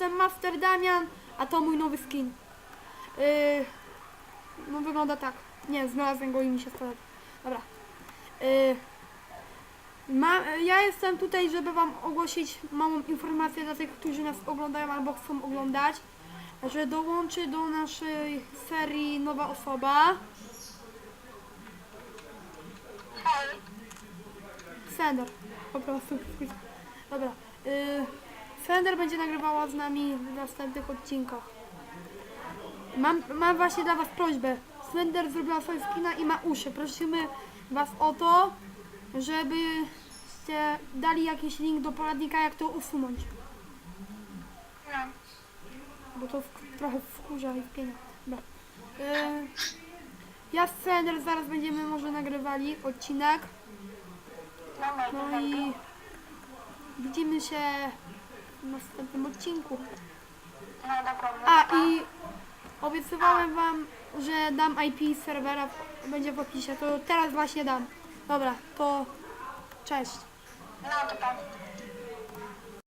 Master Damian, a to mój nowy skin. Yy, no wygląda tak. Nie, znalazłem go i mi się spodobał. Dobra. Yy, ma, ja jestem tutaj, żeby wam ogłosić małą informację dla tych, którzy nas oglądają albo chcą oglądać, że dołączy do naszej serii nowa osoba. Hej. Fender, po prostu. Dobra. Yy, Fender będzie nagrywała z nami w następnych odcinkach. Mam, mam właśnie dla Was prośbę. Fender zrobiła sobie skina i ma uszy. Prosimy Was o to, żebyście dali jakiś link do poradnika, jak to usunąć. Bo to w, trochę wkurza i wpienia. Dobra. Yy, ja z Fender zaraz będziemy może nagrywali odcinek. No i widzimy się w następnym odcinku. no no A i obiecywałem wam, że dam IP serwera, będzie w opisie. To teraz właśnie dam. Dobra, to cześć. No dobra.